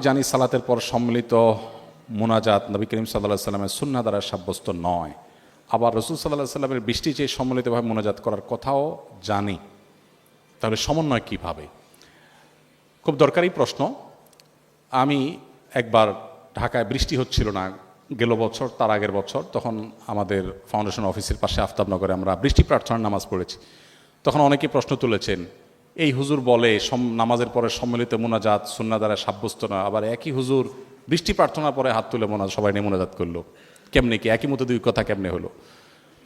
জানি সালাতের পর সম্মিলিত মোনাজাত নবী করিম সাল্লাহ সাল্লামের সুন্না দ্বারা সাব্যস্ত নয়। আবার রসুল সাল্লাহ সাল্লামের বৃষ্টি চেয়ে সম্মিলিতভাবে মোনাজাত করার কথাও জানি। তাহলে সমন্বয় কীভাবে? খুব দরকারি প্রশ্ন। আমি একবার ঢাকায় বৃষ্টি হচ্ছিল না, গেল বছর, তার আগের বছর, তখন আমাদের ফাউন্ডেশন অফিসের পাশে আফতাবনগরে আমরা বৃষ্টি প্রার্থনার নামাজ পড়েছি। তখন অনেকে প্রশ্ন তুলেছেন এই হুজুর বলে নামাজের পরে সম্মিলিত মোনাজাত সুন্না দ্বারা সাব্যস্ত না। আবার একই হুজুর বৃষ্টি প্রার্থনার পরে হাত তুলে মোনা, সবাই নিয়ে মোনাজাত করল। কেমনে কি? একই মতো দুই কথা কেমনে হলো?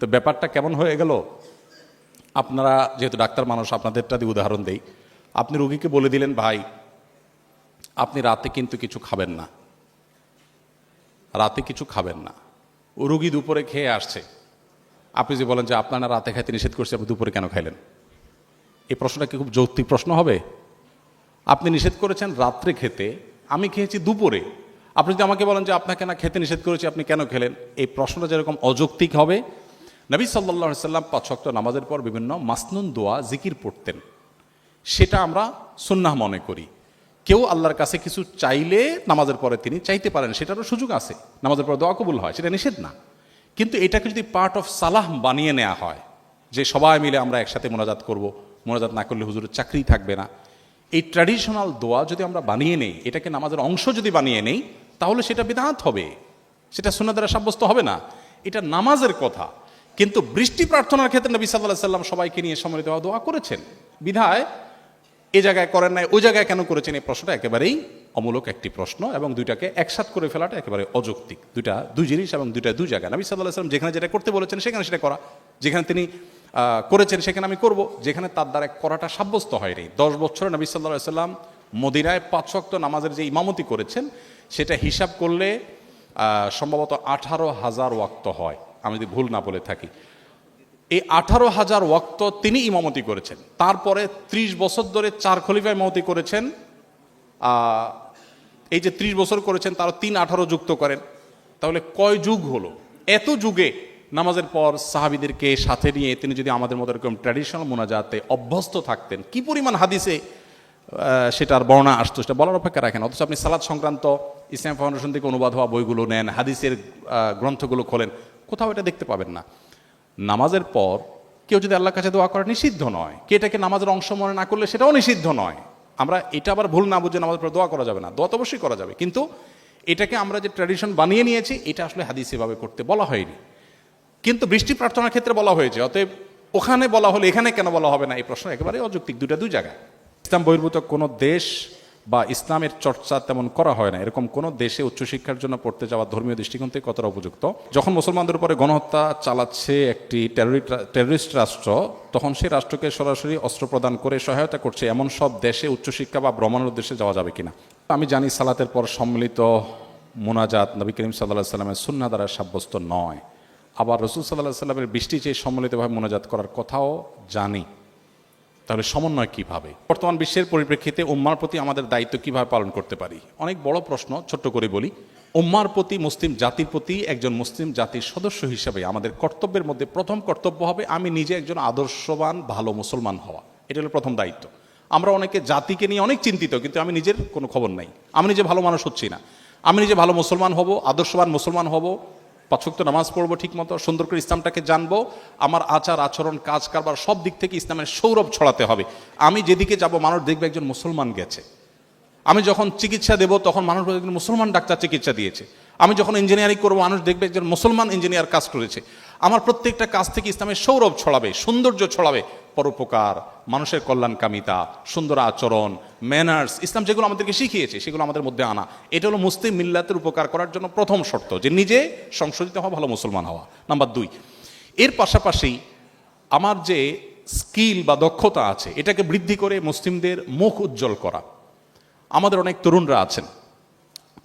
তো ব্যাপারটা কেমন হয়ে গেল? আপনারা যেহেতু ডাক্তার মানুষ, আপনাদেরটা দিয়ে উদাহরণ দেই। আপনি রুগীকে বলে দিলেন, ভাই, আপনি রাতে কিন্তু কিছু খাবেন না। রাতে কিছু খাবেন না। ও রুগী দুপুরে খেয়ে আসছে। আপনি যে বলেন যে, আপনারা রাতে খাইতে নিষেধ করছে, আপনি দুপুরে কেন খাইলেন? এই প্রশ্নটা কি খুব যৌক্তিক প্রশ্ন হবে? আপনি নিষেধ করেছেন রাত্রে খেতে, আমি খেয়েছি দুপুরে। আপনি যদি আমাকে বলেন যে আপনাকে না খেতে নিষেধ করেছি, আপনি কেন খেলেন? এই প্রশ্নটা যেরকম অযৌক্তিক হবে, নবী সাল্লাহ সাল্লাম পাঁচ ওয়াক্ত নামাজের পর বিভিন্ন মাসনুন দোয়া, জিকির পড়তেন। সেটা আমরা সুন্নাহ মনে করি। কেউ আল্লাহর কাছে কিছু চাইলে নামাজের পরে তিনি চাইতে পারেন, সেটারও সুযোগ আছে। নামাজের পরে দোয়া কবুল হয়, সেটা নিষেধ না। কিন্তু এটাকে যদি পার্ট অফ সালাহ বানিয়ে নেওয়া হয়, যে সবাই মিলে আমরা একসাথে মোনাজাত করব মোনাজাত না করলে হুজুরের চাকরি থাকবে না। এই ট্র্যাডিশনাল দোয়া যদি আমরা বানিয়ে নেই, এটাকে নামাজের অংশ যদি বানিয়ে নেই, তাহলে সেটা বিধাত হবে। সেটা সুন্না দ্বারা সাব্যস্ত হবে না। এটা নামাজের কথা। কিন্তু বৃষ্টি প্রার্থনার ক্ষেত্রে নবী সাল্লাহ সাল্লাম সবাইকে নিয়ে সম্মিলিত হওয়া দোয়া করেছেন। বিধায় এ জায়গায় করেন নাই, ওই জায়গায় কেন করেছেন, এই প্রশ্নটা একেবারেই অমূলক একটি প্রশ্ন এবং দুইটাকে একসাথ করে ফেলাটা একেবারে অযৌক্তিক। দুইটা, দুই জিনিস এবং দুইটা, দুই জায়গা নবী সাল্লাহ সাল্লাম যেখানে যেটা করতে বলেছেন, সেখানে সেটা করা। যেখানে তিনি করেছেন, সেখানে আমি করব। যেখানে তার দ্বারা করাটা সাব্যস্ত হয়নি। দশ বছরে নবী সাল্লাহ সাল্লাম মদিনায় পাঁচ ওয়াক্ত নামাজের যে ইমামতি করেছেন, সেটা হিসাব করলে সম্ভবত আঠারো হাজার ওয়াক্ত হয়। আমি যদি ভুল না বলে থাকি। এই আঠারো হাজার ওয়াক্ত তিনি ইমামতি করেছেন। তারপরে ত্রিশ বছর ধরে চার খলিফা ইমামতি করেছেন। এই যে ত্রিশ বছর করেছেন তার তিন আঠারো যুক্ত করেন। তাহলে কয় যুগ হলো? এত যুগে নামাজের পর সাহাবিদেরকে সাথে নিয়ে তিনি যদি আমাদের মতো এরকম ট্র্যাডিশনাল মোনাজাতে অভ্যস্ত থাকতেন, কি পরিমাণ হাদিসে সেটার বর্ণনা আসতো সেটা বলার অপেক্ষা রাখেন। অথচ আপনি সালাদ সংক্রান্ত ইসলাম ফাউন্ডেশন থেকে অনুবাদ হওয়া বইগুলো নেন, হাদিসের গ্রন্থগুলো খোলেন, কোথাও এটা দেখতে পাবেন না। নামাজের পর কেউ যদি আল্লাহর কাছে দোয়া করে নিষিদ্ধ নয়, কে এটাকে নামাজের অংশ মনে না করলে সেটাও নিষিদ্ধ নয়। আমরা এটা আবার ভুল না বুঝে নামাজের পর দোয়া করা যাবে না, দোয়া তো অবশ্যই করা যাবে। কিন্তু এটাকে আমরা যে ট্র্যাডিশন বানিয়ে নিয়েছি, এটা আসলে হাদিস এভাবে করতে বলা হয়নি। কিন্তু বৃষ্টি প্রার্থনার ক্ষেত্রে বলা হয়েছে, অতএব ওখানে বলা হলে এখানে কেন বলা হবে না? এই প্রশ্ন একেবারে অযৌক্তিক দুটা দুই জায়গায়। ইসলাম বহির্ভূত কোনো দেশ বা ইসলামের চর্চা তেমন করা হয় না। এরকম কোনো দেশে উচ্চশিক্ষার জন্য পড়তে যাওয়া ধর্মীয় দৃষ্টিকোণ থেকে কতটা উপযুক্ত? যখন মুসলমানদের উপরে গণহত্যা চালাচ্ছে একটি টেররিস্ট রাষ্ট্র, তখন সেই রাষ্ট্রকে সরাসরি অস্ত্র প্রদান করে সহায়তা করছে এমন সব দেশে উচ্চশিক্ষা বা ভ্রমণের উদ্দেশ্যে যাওয়া যাবে কিনা? আমি জানি সালাতের পর সম্মিলিত মোনাজাত নবী করিম সাল্লাহ সাল্লামের সুন্না দ্বারা সাব্যস্ত নয়। আবার রসুল সাল্লাহ সাল্লামের বৃষ্টি চেয়ে সম্মিলিতভাবে মোনাজাত করার কথাও জানি। তাহলে সমন্বয় কীভাবে? বর্তমান বিশ্বের পরিপ্রেক্ষিতে উম্মার প্রতি আমাদের দায়িত্ব কীভাবে পালন করতে পারি? অনেক বড় প্রশ্ন, ছোট্ট করে বলি। উম্মার প্রতি মুসলিম জাতির প্রতি একজন মুসলিম জাতির সদস্য হিসেবে আমাদের কর্তব্যের মধ্যে প্রথম কর্তব্য হবে আমি নিজে একজন আদর্শবান, ভালো মুসলমান হওয়া। এটা হলো প্রথম দায়িত্ব। আমরা অনেকে জাতিকে নিয়ে অনেক চিন্তিত, কিন্তু আমি নিজের কোনো খবর নাই। আমি নিজে ভালো মানুষ হচ্ছি না। আমি নিজে ভালো মুসলমান হব, আদর্শবান মুসলমান হব পাঁচক্ত নামাজ পড়ব ঠিক মতো সুন্দর করে ইসলামটাকে জানব, আমার আচার, আচরণ, কাজ কারবার সব দিক থেকে ইসলামের সৌরভ ছড়াতে হবে। আমি যেদিকে যাব, মানুষ দেখবে একজন মুসলমান গেছে। আমি যখন চিকিৎসা দেব, তখন মানুষ একজন মুসলমান ডাক্তার চিকিৎসা দিয়েছে। আমি যখন ইঞ্জিনিয়ারিং করব, মানুষ দেখবে একজন মুসলমান ইঞ্জিনিয়ার কাজ করেছে। আমার প্রত্যেকটা কাজ থেকে ইসলামের সৌরভ ছড়াবে, সৌন্দর্য ছড়াবে পরোপকার, মানুষের কল্যাণকামিতা, সুন্দর আচরণ ম্যানার্স ইসলাম যেগুলো আমাদেরকে শিখিয়েছে, সেগুলো আমাদের মধ্যে আনা। এটা হলো মুসলিম মিল্লাতের উপকার করার জন্য প্রথম শর্ত, যে নিজে সংশোধিত হওয়া, ভালো মুসলমান হওয়া। নাম্বার দুই, এর পাশাপাশি আমার যে স্কিল বা দক্ষতা আছে, এটাকে বৃদ্ধি করে মুসলিমদের মুখ উজ্জ্বল করা। আমাদের অনেক তরুণরা আছেন,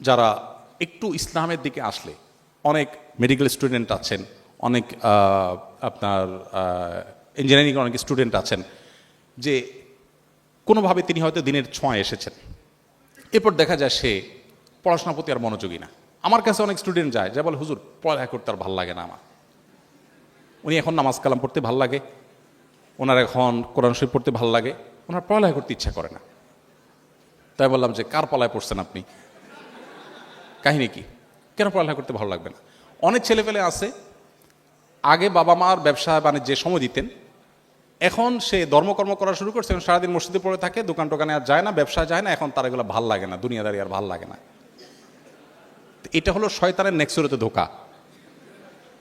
যারা একটু ইসলামের দিকে আসলে, অনেক মেডিকেল স্টুডেন্ট আছেন, অনেক আপনার ইঞ্জিনিয়ারিং অনেক স্টুডেন্ট আছেন, যে কোনোভাবে তিনি হয়তো দিনের ছোঁয়া এসেছেন। এরপর দেখা যায় সে পড়াশোনার প্রতি আর মনোযোগী না। আমার কাছে অনেক স্টুডেন্ট যায়, যা বলে, হুজুর, পড়ালেখা করতে আর ভালো লাগে না আমার। উনি এখন নামাজ কালাম পড়তে ভালো লাগে, ওনার এখন কোরআন শরীফ পড়তে ভালো লাগে, ওনার পড়ালেখা করতে ইচ্ছা করে না। তাই বললাম যে, কার পালায় পড়ছেন আপনি? কাহিনী কি? কেন পড়ালেখা করতে ভালো লাগবে না? অনেক ছেলেপেলে আছে, আগে বাবা মার ব্যবসা বাণিজ্যে সময় দিতেন এখন সে ধর্মকর্ম করা শুরু করছে এবং সারাদিন মসজিদে পড়ে থাকে, দোকান টোকানে আর যায় না, ব্যবসা যায় না, এখন তার এগুলো ভালো লাগে না, দুনিয়াদারি আর ভালো লাগে না। এটা হলো শয়তানের নেক্সুরতে ধোকা।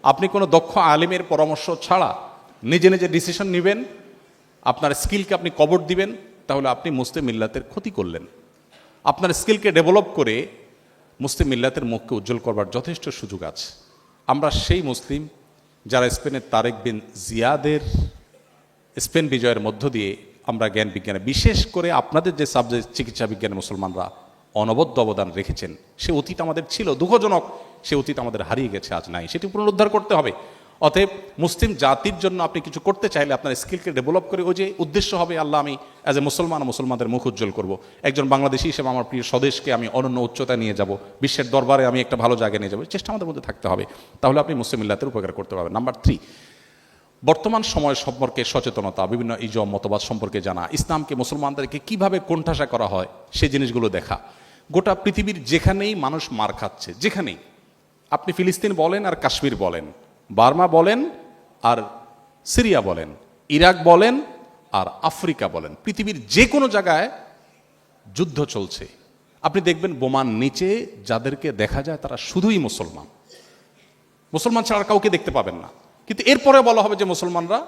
আপনি কোনো দক্ষ আলিমের পরামর্শ ছাড়া নিজে নিজে ডিসিশন নেবেন, আপনার স্কিলকে আপনি কবর দিবেন, তাহলে আপনি মুসলিম মিল্লাতের ক্ষতি করলেন। আপনার স্কিলকে ডেভেলপ করে মুসলিম মিল্লাতের মুখকে উজ্জ্বল করবার যথেষ্ট সুযোগ আছে। আমরা সেই মুসলিম যারা স্পেনের তারেক বিন জিয়াদের স্পেন বিজয়ের মধ্য দিয়ে আমরা জ্ঞান বিজ্ঞানে, বিশেষ করে আপনাদের যে সাবজেক্ট চিকিৎসা বিজ্ঞানে মুসলমানরা অনবদ্য অবদান রেখেছেন, সে অতীত আমাদের ছিল, দুঃখজনক, সে অতীত আমাদের হারিয়ে গেছে, আজ নাই, সেটি পুনরুদ্ধার করতে হবে। অতএব মুসলিম জাতির জন্য আপনি কিছু করতে চাইলে আপনার স্কিলকে ডেভেলপ করে, ওই যে উদ্দেশ্য হবে, আল্লাহ আমি অ্যাজ এ মুসলমান, মুসলমানদের মুখ উজ্জ্বল করব। একজন বাংলাদেশি হিসেবে আমার প্রিয় স্বদেশকে আমি অনন্য উচ্চতায় নিয়ে যাব, বিশ্বের দরবারে আমি একটা ভালো জায়গায় নিয়ে যাব, চেষ্টা আমাদের মধ্যে থাকতে হবে। তাহলে আপনি মুসলিম মিল্লাতের উপকার করতে পারবেন। নাম্বার থ্রি বর্তমান সময় সম্পর্কে সচেতনতা, বিভিন্ন ইজম মতবাদ সম্পর্কে জানা, ইসলামকে মুসলমানদেরকে কীভাবে কোণঠাসা করা হয় সেই জিনিসগুলো দেখা। গোটা পৃথিবীর যেখানেই মানুষ মার খাচ্ছে, যেখানেই। আপনি ফিলিস্তিন বলেন আর কাশ্মীর বলেন, বার্মা বলেন আর সিরিয়া বলেন, ইরাক বলেন আর আফ্রিকা বলেন। পৃথিবীর যে কোনো জায়গায় যুদ্ধ চলছে। আপনি দেখবেন বোমার নিচে যাদেরকে দেখা যায় তারা শুধুই মুসলমান। মুসলমান ছাড়া কাউকে দেখতে পাবেন না। কিন্তু এরপরে বলা হবে যে মুসলমানরা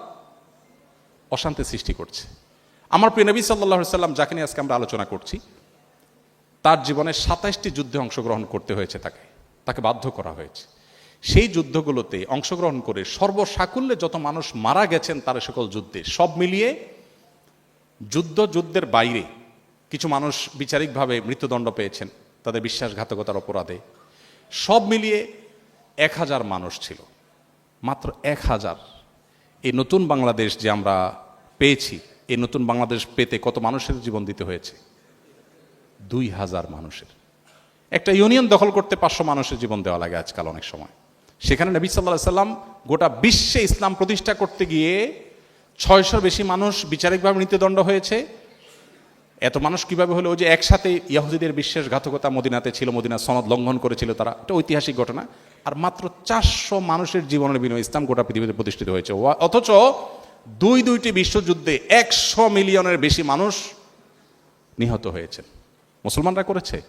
অশান্তি সৃষ্টি করছে। আমার প্রিয় নবী সাল্লাহ সাল্লাম যাকে নিয়ে আজকে আমরা আলোচনা করছি, তার জীবনে সাতাইশটি যুদ্ধে অংশগ্রহণ করতে হয়েছে তাকে তাকে বাধ্য করা হয়েছে। সেই যুদ্ধগুলোতে অংশগ্রহণ করে সর্বসাকুল্যে যত মানুষ মারা গেছেন তার সকল যুদ্ধে সব মিলিয়ে যুদ্ধ যুদ্ধের বাইরে কিছু মানুষ বিচারিকভাবে মৃত্যুদণ্ড পেয়েছেন, তাদের বিশ্বাসঘাতকতার অপরাধে। সব মিলিয়ে এক হাজার মানুষ ছিল। মাত্র এক হাজার। এই নতুন বাংলাদেশ যে আমরা পেয়েছি, এই নতুন বাংলাদেশ পেতে কত মানুষের জীবন দিতে হয়েছে? দুই হাজার মানুষের। একটা ইউনিয়ন দখল করতে পাঁচশো মানুষের জীবন দেওয়া লাগে আজকাল অনেক সময়। সেখানে নবী সাল্লাহ সাল্লাম গোটা বিশ্বে ইসলাম প্রতিষ্ঠা করতে গিয়ে ছয়শোর বেশি মানুষ বিচারিকভাবে মৃত্যুদণ্ড হয়েছে। এত মানুষ কীভাবে হলো যে একসাথে ইয়াহুদিদের বিশ্বাসঘাতকতা মদিনাতে ছিল, মদিনা সনদ লঙ্ঘন করেছিল তারা? এটা ঐতিহাসিক ঘটনা। আর মাত্র চারশো মানুষের জীবনের বিনিময়ে ইসলাম গোটা পৃথিবীতে প্রতিষ্ঠিত হয়েছে। অথচ দুই দুইটি বিশ্বযুদ্ধে একশো মিলিয়নের বেশি মানুষ নিহত হয়েছেন মুসলমানরা করেছে।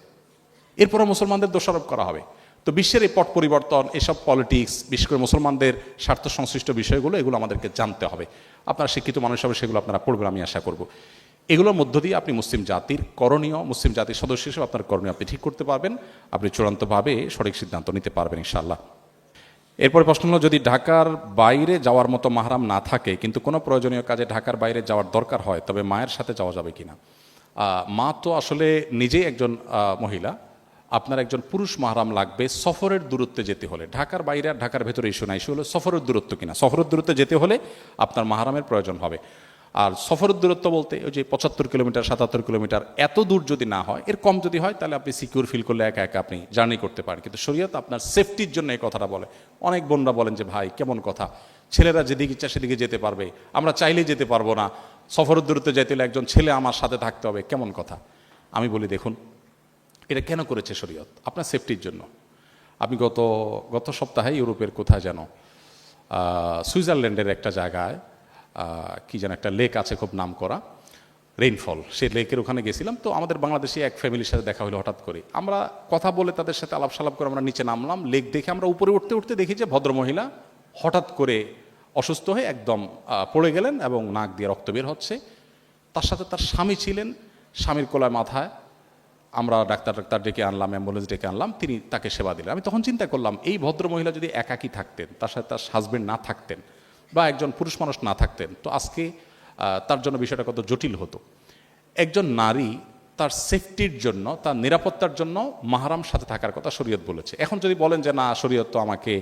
এরপরও মুসলমানদের দোষারোপ করা হবে। তো বিশ্বের এই পট পরিবর্তন, এসব পলিটিক্স বিশেষ করে মুসলমানদের স্বার্থ সংশ্লিষ্ট বিষয়গুলো, এগুলো আমাদেরকে জানতে হবে। আপনারা শিক্ষিত মানুষ হবে, সেগুলো আপনারা পড়বেন, আমি আশা করব। এগুলোর মধ্য দিয়ে আপনি মুসলিম জাতির করণীয়, মুসলিম জাতির সদস্য হিসেবে আপনার করণীয় আপনি ঠিক করতে পারবেন, আপনি চূড়ান্তভাবে সঠিক সিদ্ধান্ত নিতে পারবেন ইনশাআল্লাহ। এরপর প্রশ্ন হলো, যদি ঢাকার বাইরে যাওয়ার মতো মাহারাম না থাকে, কিন্তু কোনো প্রয়োজনীয় কাজে ঢাকার বাইরে যাওয়ার দরকার হয়, তবে মায়ের সাথে যাওয়া যাবে কি না মা তো আসলে নিজেই একজন মহিলা, আপনার একজন পুরুষ মাহারাম লাগবে, সফরের দূরত্বে যেতে হলে। ঢাকার বাইরে আর ঢাকার ভেতরে ইস্যু না ইস্যু হলো সফরের দূরত্ব কিনা? সফরের দূরত্বে যেতে হলে আপনার মাহারামের প্রয়োজন হবে। আর সফরের দূরত্ব বলতে ওই যে পঁচাত্তর কিলোমিটার, সাতাত্তর কিলোমিটার, এত দূর যদি না হয়, এর কম যদি হয়, তাহলে আপনি সিকিউর ফিল করলে একা একা আপনি জার্নি করতে পারেন। কিন্তু শরীয়ত আপনার সেফটির জন্য এই কথাটা বলে। অনেক বোনরা বলেন যে, ভাই, কেমন কথা? ছেলেরা যেদিকে ইচ্ছা সেদিকে যেতে পারবে। আমরা চাইলেই যেতে পারব না। সফরের দূরত্বে যেতে হলে একজন ছেলে আমার সাথে থাকতে হবে। কেমন কথা? আমি বলি, দেখুন, এটা কেন করেছে শরীয়ত? আপনার সেফটির জন্য। আমি গত গত সপ্তাহে ইউরোপের কোথায় যেন সুইজারল্যান্ডের একটা জায়গায় কি যেন একটা লেক আছে খুব নাম করা রেইনফল সেই লেকের ওখানে গেছিলাম। তো আমাদের বাংলাদেশি এক ফ্যামিলির সাথে দেখা হলো হঠাৎ করে। আমরা কথা বলে তাদের সাথে আলাপ সালাপ করে আমরা নিচে নামলাম। লেক দেখে আমরা উপরে উঠতে উঠতে দেখি যে ভদ্রমহিলা হঠাৎ করে অসুস্থ হয়ে একদম পড়ে গেলেন এবং নাক দিয়ে রক্ত বের হচ্ছে। তার সাথে তার স্বামী ছিলেন। স্বামীর কোলায় মাথায় আমরা ডাক্তার ডাক্তার ডেকে আনলাম অ্যাম্বুলেন্স ডেকে আনলাম। তিনি তাকে সেবা দিলেন। আমি তখন চিন্তা করলাম, এই ভদ্র মহিলা যদি একাকী থাকতেন, তার সাথে তার হাজবেন্ড না থাকতেন বা একজন পুরুষ মানুষ না থাকতেন। তো আজকে তার জন্য বিষয়টা কত জটিল হতো। একজন নারী তার সেফটির জন্য, তার নিরাপত্তার জন্য মাহারাম সাথে থাকার কথা শরীয়ত বলেছে। এখন যদি বলেন যে, না, শরীয়ত তো আমাকে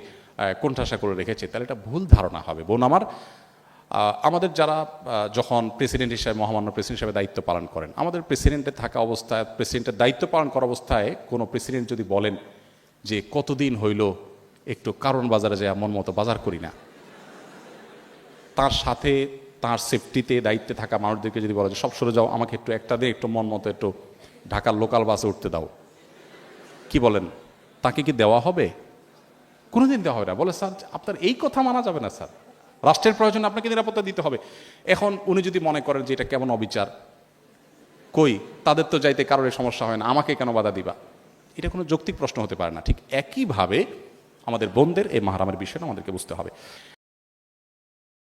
কোণঠাসা করে রেখেছে তাহলে এটা ভুল ধারণা হবে। বোন আমার আমাদের যারা যখন প্রেসিডেন্ট হিসেবে, মহামান্য প্রেসিডেন্ট হিসেবে দায়িত্ব পালন করেন, আমাদের প্রেসিডেন্টে থাকা অবস্থায় প্রেসিডেন্টের দায়িত্ব পালন করা অবস্থায় কোনো প্রেসিডেন্ট যদি বলেন যে, কতদিন হইল একটু কারণ বাজারে যায় মন মতো বাজার করি না তার সাথে তার সেফটিতে দায়িত্বে থাকা মানুষদেরকে যদি বলা যায়, সব সরে যাও, আমাকে একটু একটা দিন একটু মন মতো একটু ঢাকার লোকাল বাসে উঠতে দাও। কি বলেন? তাকে কি দেওয়া হবে? কোনোদিন দেওয়া হবে না। বলে, স্যার, আপনার এই কথা মানা যাবে না, স্যার। রাষ্ট্রের প্রয়োজনে আপনাকে নিরাপত্তা দিতে হবে। এখন উনি যদি মনে করেন যে এটা কেমন অবিচার, কই? তাদের তো যাইতে কারোর সমস্যা হয় না। আমাকে কেন বাধা দিবা? এটা কোনো যৌক্তিক প্রশ্ন হতে পারে না। ঠিক একইভাবে আমাদের বোনদের এই মাহারামের বিষয়টা আমাদেরকে বুঝতে হবে।